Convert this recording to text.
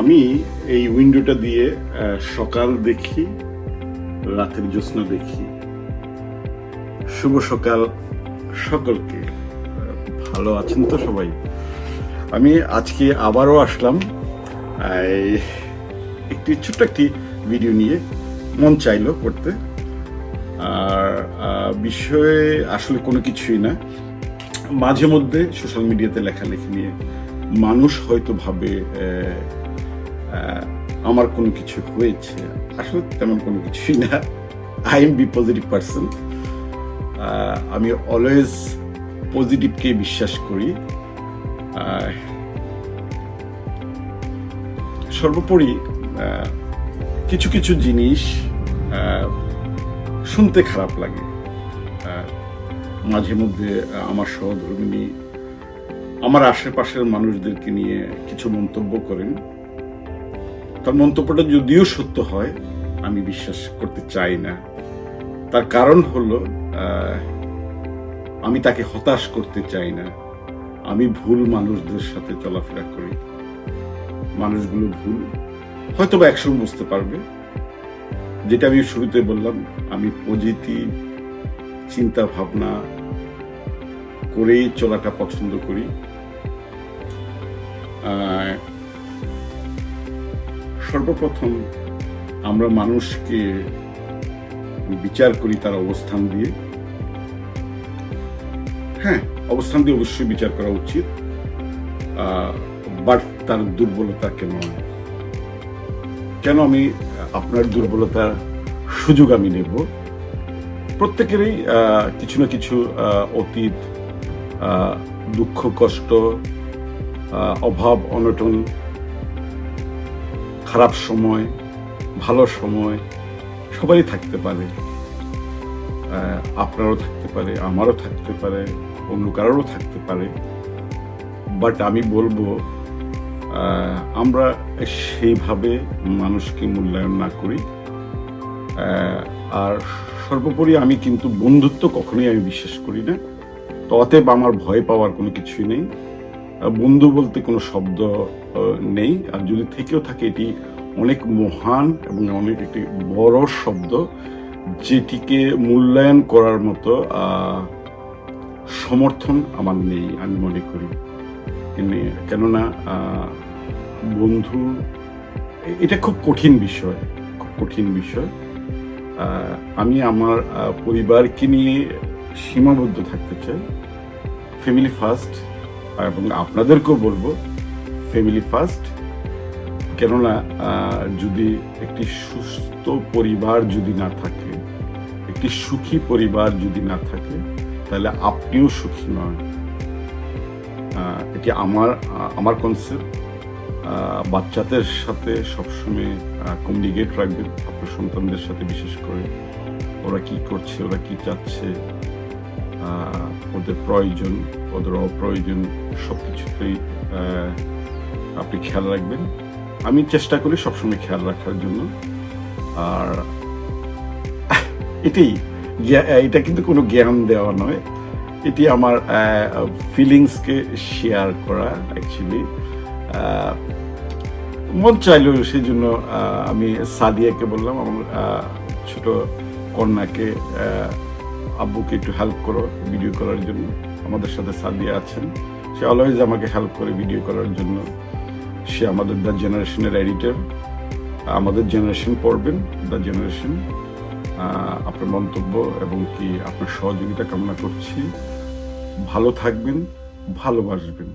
আমি এই উইন্ডোটা দিয়ে সকাল দেখি। রাতের জ্যোৎস্না দেখি। শুভ সকাল সকলকে। ভালো আছেন তো সবাই? আমি আজকে আবারও আসলাম একটি ছোট্ট একটি ভিডিও নিয়ে, মন চাইলো করতে। আর বিষয়ে আসলে কোনো কিছুই না। মাঝে মধ্যে সোশ্যাল মিডিয়াতে লেখালেখি নিয়ে মানুষ হয়তো ভাবে আমার কোনো কিছু হয়েছে। আসলে তেমন কোনো কিছুই না। I am be positive person আমি অলওয়েজ পজিটিভকে বিশ্বাস করি। সর্বোপরি কিছু কিছু জিনিস শুনতে খারাপ লাগে। মাঝে মধ্যে আমার সহধর্মিনী আমার আশেপাশের মানুষদেরকে নিয়ে কিছু মন্তব্য করেন। তার মন্তব্যটা যদিও সত্য হয়, আমি বিশ্বাস করতে চাই না। তার কারণ হলো আমি তাকে হতাশ করতে চাই না। আমি ভুল মানুষদের সাথে চলাফেরা করি। মানুষগুলো ভুল হয়তো বা একসময় বুঝতে পারবে। যেটা আমি শুরুতে বললাম, আমি পজিটিভ চিন্তা ভাবনা করেই চলাটা পছন্দ করি। সর্বপ্রথম আমরা মানুষকে বিচার করি তার অবস্থান দিয়ে। হ্যাঁ অবস্থান দিয়ে অবশ্যই বিচার করা উচিত। বাট তার দুর্বলতা কেন? কেন আমি আপনার দুর্বলতার সুযোগ আমি নেব? প্রত্যেকেরই কিছু না কিছু অতীত দুঃখ, কষ্ট অভাব, অনটন খারাপ সময়, ভালো সময়, সবারই থাকতে পারে। আপনারও থাকতে পারে, আমারও থাকতে পারে, অন্য কারোরও থাকতে পারে। বাট আমি বলব আমরা সেইভাবে মানুষকে মূল্যায়ন না করি। আর সর্বোপরি আমি কিন্তু বন্ধুত্ব কখনোই আমি বিশ্বাস করি না। তো অতএব আমার ভয় পাওয়ার কোনো কিছুই নেই। বন্ধু বলতে কোনো শব্দ নেই। আর যদি থেকেও থাকে, এটি অনেক মহান এবং অনেক একটি বড় শব্দ, যেটিকে মূল্যায়ন করার মতো সমর্থন আমার নেই, আমি মনে করি। কেননা বন্ধু, এটা খুব কঠিন বিষয়, খুব কঠিন বিষয়। আমি আমার পরিবারকে নিয়ে সীমাবদ্ধ থাকতে চাই। ফ্যামিলি ফার্স্ট, এবং আপনাদেরকেও বলব ফ্যামিলি ফার্স্ট কেননা যদি একটি সুস্থ পরিবার যদি না থাকে, একটি সুখী পরিবার যদি না থাকে, তাহলে আপনিও সুখী নন। এটি আমার আমার কনসেপ্ট বাচ্চাদের সাথে সবসময় কমিউনিকেট রাখবেন আপনার সন্তানদের সাথে বিশেষ করে। ওরা কি করছে, ওরা কি চাচ্ছে ওদের প্রয়োজন, ওদের অপ্রয়োজন সব কিছুতেই আপনি খেয়াল রাখবেন। আমি চেষ্টা করি সবসময় খেয়াল রাখার জন্য। আর জ্ঞা- এটা কিন্তু কোনো জ্ঞান দেওয়া নয়। এটি আমার ফিলিংসকে শেয়ার করা অ্যাকচুয়ালি মন চাইলো সেই জন্য আমি সাদিয়াকে বললাম, আমার ছোট কন্যাকে আব্বুকে একটু হেল্প করো ভিডিও করার জন্য। আমাদের সাথে সাদিয়া আছেন। সে অলওয়েজ আমাকে হেল্প করে ভিডিও করার জন্য। সে আমাদের দ্য জেনারেশনের এডিটর আমাদের জেনারেশন পড়বেন দ্য জেনারেশন আপনার মন্তব্য এবং কি আপনার সহযোগিতা কামনা করছি। ভালো থাকবেন, ভালোবাসবেন।